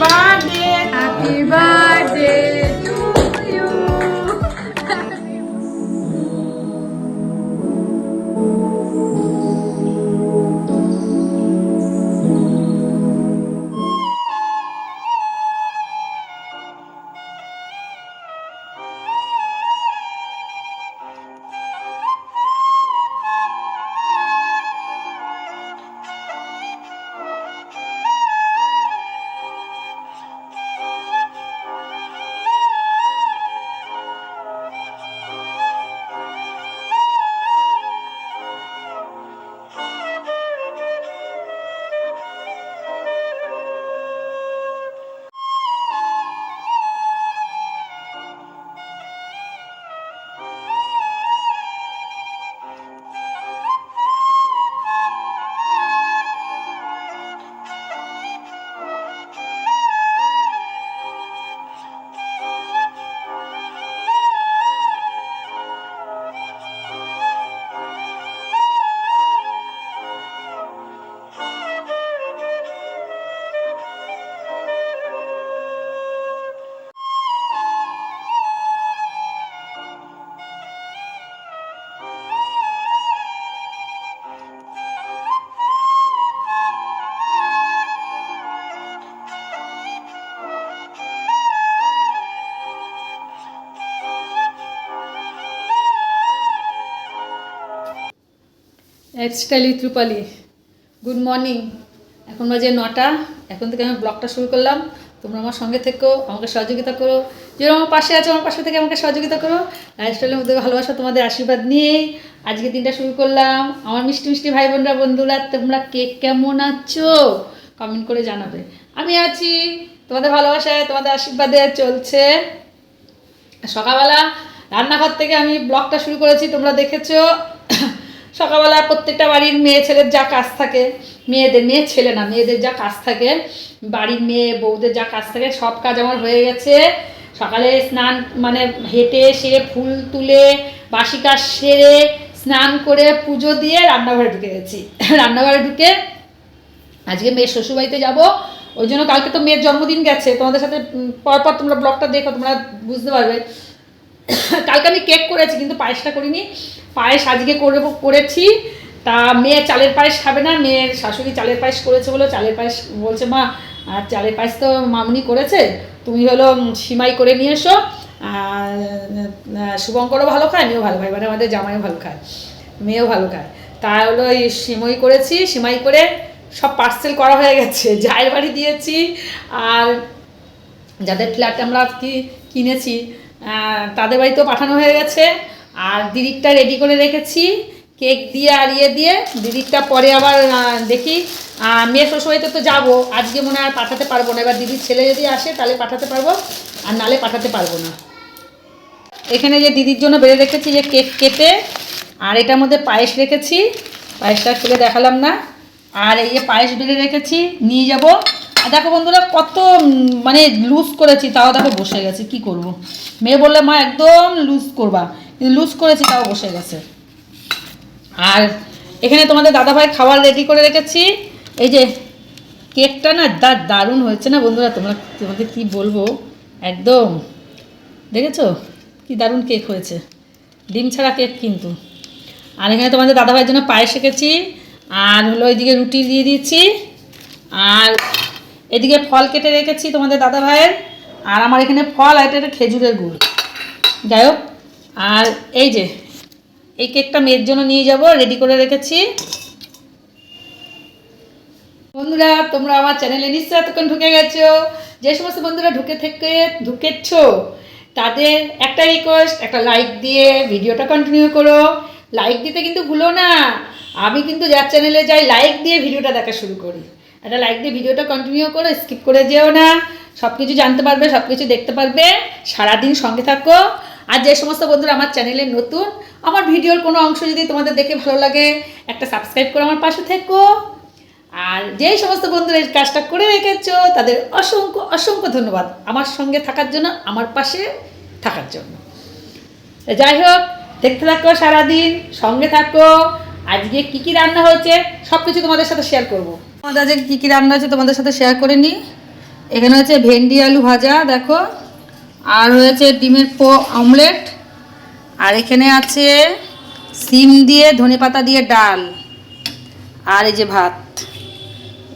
Birthday style with Rupali good morning এখন বাজে নটা। এখন থেকে আমি ব্লগটা শুরু করলাম। তোমরা আমার সঙ্গে থেকো, আমাকে সহযোগিতা করো। যেরকম আমার পাশে আছো, আমার পাশে থেকে আমাকে সহযোগিতা করো। লাইফস্টাইলের মধ্যে ভালোবাসা তোমাদের আশীর্বাদ নিয়ে আজকে দিনটা শুরু করলাম। আমার মিষ্টি মিষ্টি ভাই বোনরা বন্ধুরা, তোমরা কে কেমন আছো? কমেন্ট করে জানাবে। আমি আছি। তোমাদের ভালোবাসায়, তোমাদের আশীর্বাদে চলছে। সকালবেলা রান্নাঘর থেকে আমি ব্লগটা শুরু করেছি, তোমরা দেখেছ। সকালবেলা প্রত্যেকটা বাড়ির মেয়ে ছেলের যা কাজ থাকে, মেয়েদের, মেয়ে ছেলে না, মেয়েদের যা কাজ থাকে, বাড়ির মেয়ে, বউদের যা কাজ থাকে, সব কাজ আমার হয়ে গেছে। সকালে স্নান মানে হেঁটে সেরে ফুল তুলে, বাসি কাজ সেরে, স্নান করে পুজো দিয়ে রান্নাঘরে ঢুকে গেছি। রান্নাঘরে ঢুকে আজকে মেয়ের শ্বশুরবাড়িতে যাব। ওই জন্য কালকে তো মেয়ের জন্মদিন গেছে। তোমাদের সাথে পরপর তোমরা ব্লগটা দেখো, তোমরা বুঝতে পারবে। কালকে আমি কেক করেছি, কিন্তু পায়েসটা করিনি। পায়েস আজকে করে করেছি। তা মেয়ে চালের পায়েস খাবে না মেয়ের শাশুড়ি চালের পায়েস করেছে বলে চালের পায়েস বলছে, মা, আর চালের পায়েস তো মামনি করেছে, তুমি হলো সিমাই করে নিয়ে এসো। শুভঙ্করও ভালো খায়, মেয়েও ভালো খায় মানে আমাদের জামাইও ভালো খায়, মেয়েও ভালো খায়। তা হলো, এই সিমই করেছি, সিমাই করে সব পার্সেল করা হয়ে গেছে, জায়ের বাড়ি দিয়েছি। আর যাদের ফ্ল্যাট আমরা কি কিনেছি তাদের বাড়িতেও পাঠানো হয়ে গেছে। আর দিদিরটা রেডি করে রেখেছি। কেক দিয়ে আর ইয়ে দিয়ে দিদিরটা পরে আবার দেখি। মেয়ের শ্বশুরবাড়িতে তো যাব। আজকে মনে হয় পাঠাতে পারব না। এবার দিদির ছেলে যদি আসে তাহলে পাঠাতে পারব, আর নালে পাঠাতে পারব না। এখানে যে দিদির জন্য বেড়ে রেখেছি যে কেক কেটে, আর এটার মধ্যে পায়েস রেখেছি। পায়েসটা খুলে দেখালাম না। আর এই যে পায়েস বেড়ে রেখেছি, নিয়ে যাব। আর দেখো বন্ধুরা, কত মানে লুজ করেছি, তাও দেখো বসে গেছে। কি করব। মেয়ে বললে, মা, একদম লুজ করবা। লুজ করেছি, তাও বসে গেছে। আর এখানে তোমাদের দাদাভাই খাবার রেডি করে রেখেছি। এই যে কেকটা না দা, দারুণ হয়েছে না বন্ধুরা? তোমরা, তোমাকে কি বলব? একদম। দেখেছ? কি দারুণ কেক হয়েছে। ডিম ছাড়া কেক কিন্তু। আর এখানে তোমাদের দাদাভাইয়ের জন্য পায়েস রেখেছি। আর হলো এদিকে রুটি দিয়ে দিয়েছি। আর এদিকে ফল কেটে রেখেছি তোমাদের দাদাভাইয়ের। আর আমার এখানে ফল আর এটা খেজুরের গুড়। যাই হোক আর এই যে, এই কেকটা মেয়ের জন্য নিয়ে যাব রেডি করে রেখেছি। বন্ধুরা, তোমরা আমার চ্যানেলে নিশ্চয়ই এতক্ষণ ঢুকে গেছো। যে সমস্ত বন্ধুরা ঢুকে থেকে, ঢুকেছ, তাদের একটা রিকোয়েস্ট একটা লাইক দিয়ে ভিডিওটা কন্টিনিউ করো। লাইক দিতে কিন্তু ভুলো না। আমি কিন্তু যার চ্যানেলে যাই লাইক দিয়ে ভিডিওটা দেখা শুরু করি। একটা লাইক দিয়ে ভিডিওটা কন্টিনিউ করো স্কিপ করে যেও না। সব কিছু জানতে পারবে সব কিছু দেখতে পারবে। সারাদিন সঙ্গে থাকো। আর যে সমস্ত বন্ধুরা আমার চ্যানেলে নতুন, আমার ভিডিওর কোনো অংশ যদি তোমাদের দেখে ভালো লাগে, একটা সাবস্ক্রাইব করে আমার পাশে থেকো। আর যেই সমস্ত বন্ধুরা এই কাজটা করে রেখেছো, তাদের অসংখ্য অসংখ্য ধন্যবাদ আমার সঙ্গে থাকার জন্য, আমার পাশে থাকার জন্য। যাই হোক, দেখতে থাকো সারাদিন, সঙ্গে থাকো। আজকে কি কি রান্না হয়েছে সব কিছু তোমাদের সাথে শেয়ার করব। আমাদের আজকে কী কী রান্না হয়েছে তোমাদের সাথে শেয়ার করে নিই। এখানে হচ্ছে ভেন্ডি আলু ভাজা, দেখো। আর হয়েছে ডিমের পো অমলেট। আর এখানে আছে সিম দিয়ে ধনেপাতা দিয়ে ডাল। আর এই যে ভাত।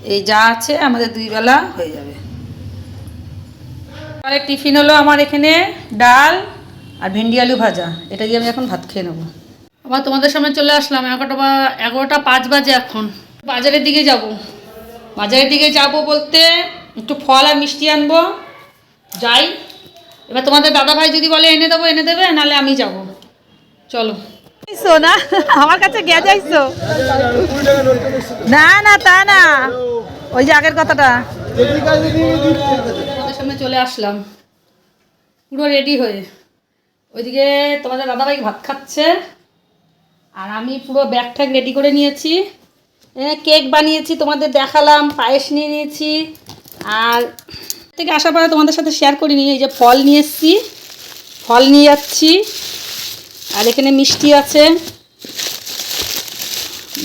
এই যা আছে আমাদের দুই বেলা হয়ে যাবে। আর টিফিন হলো আমার এখানে ডাল আর ভেন্ডি আলু ভাজা। এটা দিয়ে আমি এখন ভাত খেয়ে নেব। আবার তোমাদের সামনে চলে আসলাম। এগারোটা বা এগারোটা পাঁচ বাজে এখন। বাজারের দিকে যাব। বাজারের দিকে যাব বলতে একটু ফল আর মিষ্টি আনব। যাই। এবার তোমাদের দাদা ভাই যদি বলে এনে দেবো এনে দেবে নাহলে আমি যাব। চলো। না আমার কাছে গে যাইছো? না না তা না। ওই যে আগের কথাটা। তোমাদের সামনে চলে আসলাম। পুরো রেডি হয়ে। ওইদিকে তোমাদের দাদাভাই ভাত খাচ্ছে। আর আমি পুরো ব্যাগ ট্যাগ রেডি করে নিয়েছি। কেক বানিয়েছি তোমাদের দেখালাম পায়েস নিয়ে নিয়েছি। আর থেকে আসার পরে তোমাদের সাথে শেয়ার করি করিনি, এই যে ফল নিয়ে এসেছি, ফল নিয়ে যাচ্ছি, আর এখানে মিষ্টি আছে,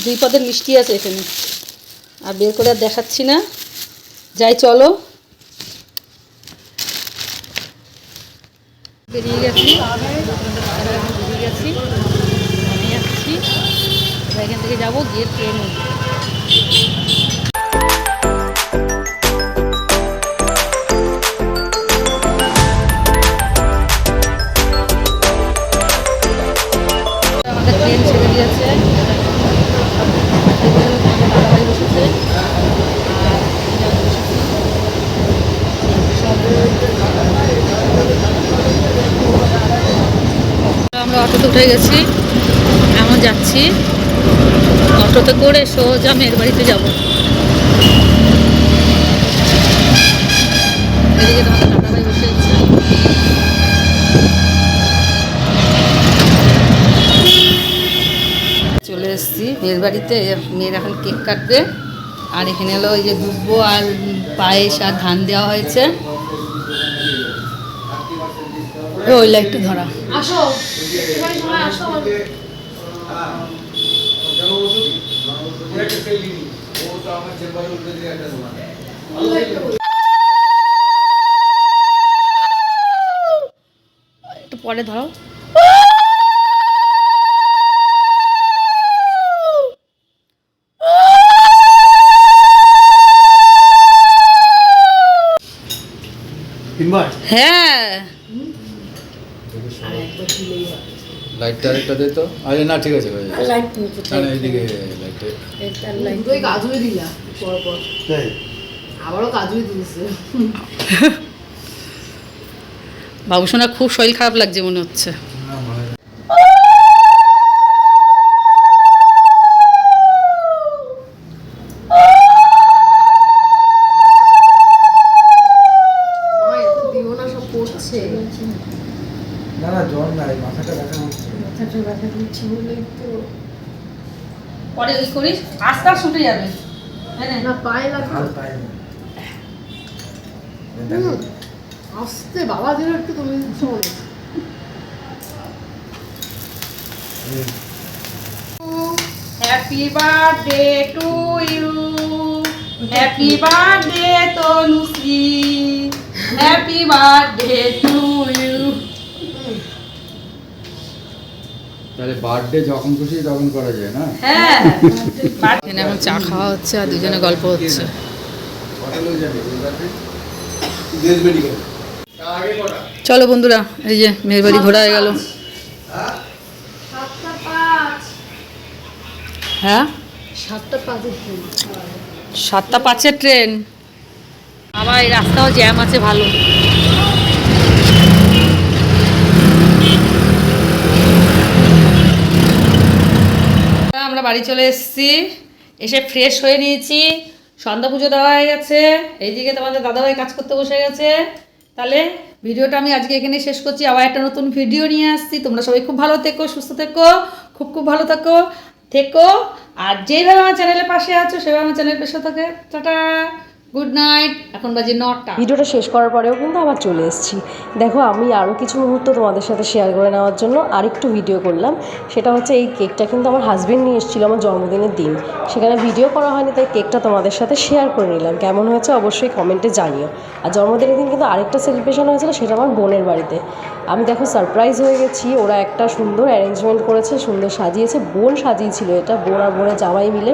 দুই পদের মিষ্টি আছে এখানে, আর বের করে আর দেখাচ্ছি না, যাই চলো। বেরিয়ে গেছি বেরিয়ে গেছি যাচ্ছি এখান থেকে যাব গিয়ে ট্রেন। অটোতে উঠে গেছি। এখন যাচ্ছি। অটোতে করে সোজা মেয়ের বাড়িতে যাব। এদিকে তোমাদের দাদাভাই বসে আছে। চলে এসেছি মেয়ের বাড়িতে মেয়ের এখন কেক কাটবে। আর এখানে হলো ওই যে দুব্বো আর পায়েস আর ধান দেওয়া হয়েছে। ওই লাইটটা ধরা। আসো এবারে সময় আসো একটু পরে ধরো। হ্যাঁ। লাইটটা আরেকটা দে তো। আরে না ঠিক আছে হয়ে যাবে। না না এইদিকে দুটোই কাজুই দিলা পর পর আবারও কাজুই দিয়েছে। বাবু সোনা খুব শরীর খারাপ লাগছে মনে হচ্ছে। পড়ছে। না না জ্বর নাই মাথাটা ব্যথা হচ্ছে মাথাটা ব্যথা দিচ্ছে বলেই তো। পরে ওই করিস? আস্তে আস্তে উঠে যাবে হ্যাঁ না? পায়ে লাগবে পায় না। আস্তে বাবা একটু তুমি শোনো happy birthday to you happy birthday Tanushree happy birthday to you তাহলে বার্থডে যখন খুশি তখন করা যায় না? হ্যাঁ। এখানে এখন চা খাওয়া হচ্ছে আর দুজনে গল্প হচ্ছে। চলো বন্ধুরা এই যে মেয়ের বাড়ি ঘোরা হয়ে গেল। হ্যাঁ? সাতটা পাঁচের ট্রেন সাতটা পাঁচের ট্রেন আবার এই রাস্তাও জ্যাম আছে ভালো আমরা বাড়ি চলে এসেছি। এসে ফ্রেশ হয়ে নিয়েছি। সন্ধ্যা পুজো দেওয়া হয়ে গেছে। এইদিকে তোমাদের দাদাভাই কাজ করতে বসে গেছে। তাহলে ভিডিওটা আমি আজকে এখানে শেষ করছি। আবার একটা নতুন ভিডিও নিয়ে আসছি। তোমরা সবাই খুব ভালো থেকো, সুস্থ থেকো, খুব খুব ভালো থাকো, থেকো। আর যেইভাবে আমার চ্যানেলের পাশে আছো, সেভাবে আমার চ্যানেলের পাশে থাকে। টাটা! গুড নাইট এখন বাজে নটা। ভিডিওটা শেষ করার পরেও কিন্তু আবার চলে এসেছি। দেখো, আমি আরও কিছু মুহূর্ত তোমাদের সাথে শেয়ার করে নেওয়ার জন্য আরেকটু ভিডিও করলাম। সেটা হচ্ছে এই কেকটা কিন্তু আমার হাজবেন্ড নিয়ে এসেছিল আমার জন্মদিনের দিন। সেখানে ভিডিও করা হয়নি, তাই কেকটা তোমাদের সাথে শেয়ার করে নিলাম। কেমন হয়েছে অবশ্যই কমেন্টে জানিও। আর জন্মদিনের দিন কিন্তু আরেকটা সেলিব্রেশন হয়েছিল, সেটা আমার বোনের বাড়িতে। আমি দেখো সারপ্রাইজ হয়ে গেছি, ওরা একটা সুন্দর অ্যারেঞ্জমেন্ট করেছে, সুন্দর সাজিয়েছে, বোন সাজিয়েছিল এটা, বোন আর বোনের জামাই মিলে।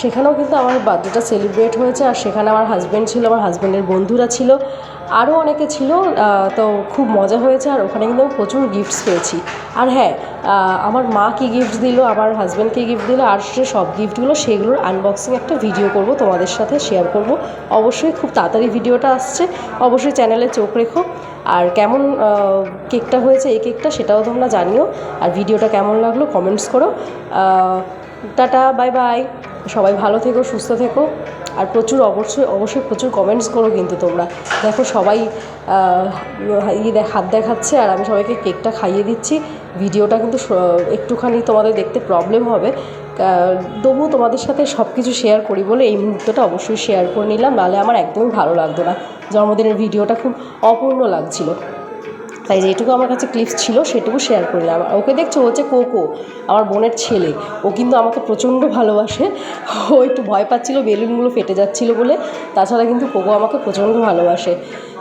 সেখানেও কিন্তু আমার বার্থডেটা সেলিব্রেট হয়েছে, আর সেখানে আমার হাজব্যান্ড ছিল, আমার হাজব্যান্ডের বন্ধুরা ছিল আরও অনেকে ছিল তো খুব মজা হয়েছে আর ওখানে কিন্তু আমি প্রচুর গিফটস পেয়েছি। আর হ্যাঁ আমার মা কী গিফট দিল, আমার হাজব্যান্ডকে গিফট দিল, আর সে সব গিফটগুলো সেগুলোর আনবক্সিং একটা ভিডিও করব, তোমাদের সাথে শেয়ার করব। অবশ্যই খুব তাড়াতাড়ি ভিডিওটা আসছে, অবশ্যই চ্যানেলে চোখ রেখো। আর কেমন কেকটা হয়েছে, এই কেকটা সেটাও তোমরা জানিও। আর ভিডিওটা কেমন লাগল কমেন্টস করো। টাটা বাই বাই সবাই ভালো থেকো, সুস্থ থেকো। আর প্রচুর অবশ্যই অবশ্যই প্রচুর কমেন্টস করো কিন্তু তোমরা। দেখো সবাই ইয়ে হাত দেখাচ্ছে আর আমি সবাইকে কেকটা খাইয়ে দিচ্ছি। ভিডিওটা কিন্তু একটুখানি তোমাদের দেখতে প্রবলেম হবে। তবুও তোমাদের সাথে সব কিছু শেয়ার করি বলে এই মুহূর্তটা অবশ্যই শেয়ার করে নিলাম। নাহলে আমার একদমই ভালো লাগতো না। জন্মদিনের ভিডিওটা খুব অপূর্ণ লাগছিল। তাই যেটুকু আমার কাছে ক্লিপস ছিল, সেটুকু শেয়ার করলাম ওকে দেখছ হচ্ছে কোকো, আমার বোনের ছেলে। ও কিন্তু আমাকে প্রচণ্ড ভালোবাসে। ও একটু ভয় পাচ্ছিল, বেলুনগুলো ফেটে যাচ্ছিল বলে। তাছাড়া কিন্তু কোকো আমাকে প্রচণ্ড ভালোবাসে।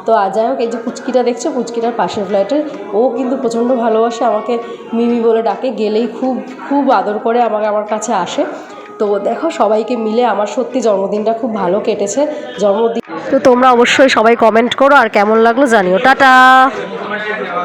তো আর যাই হোক, এই যে পুচকিটা দেখছ, পুচকিটার পাশের ফ্ল্যাটের ও কিন্তু প্রচণ্ড ভালোবাসে। আমাকে মিমি বলে ডাকে, গেলেই খুব খুব আদর করে আমাকে আমার কাছে আসে। তো দেখো, সবাইকে মিলে আমার সত্যি জন্মদিনটা খুব ভালো কেটেছে। জন্মদিন তো তোমরা অবশ্যই সবাই কমেন্ট করো, আর কেমন লাগল জানিও। টাটা! Thank you.